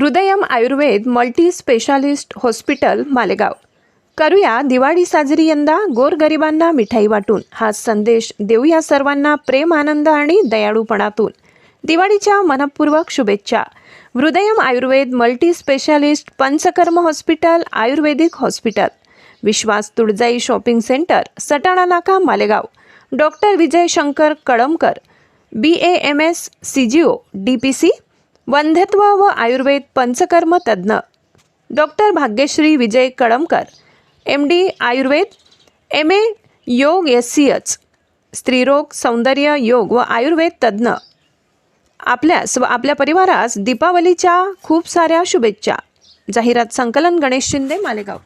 Hridayam Ayurveda multi specialist hospital Malegaon. करूया दिवाळी साजरी यंदा गोरगरिबांना मिठाई वाटून. हा संदेश देऊया सर्वांना प्रेम आनंद आणि दयाळूपणातून. दिवाळीच्या मनपूर्वक शुभेच्छा. Hridayam Ayurveda multi specialist Panchakarma hospital Ayurvedic hospital. Vishwas Tuljai shopping centre Satana Naka Malegaon. Doctor Vijay Shankar Kalamkar. B A M S C G O D P C वंध्यत्व व आयुर्वेद पंचकर्म तज्ज्ञ. Doctor Bhagyashree Vijay Kalamkar M D Ayurveda M A yoga S C H स्त्रीरोग सौंदर्य योग व आयुर्वेद तज्ज्ञ. आपल्यास व आपल्या परिवारास दीपावलीच्या खूप साऱ्या शुभेच्छा. जाहिरात संकलन गणेश शिंदे मालेगाव.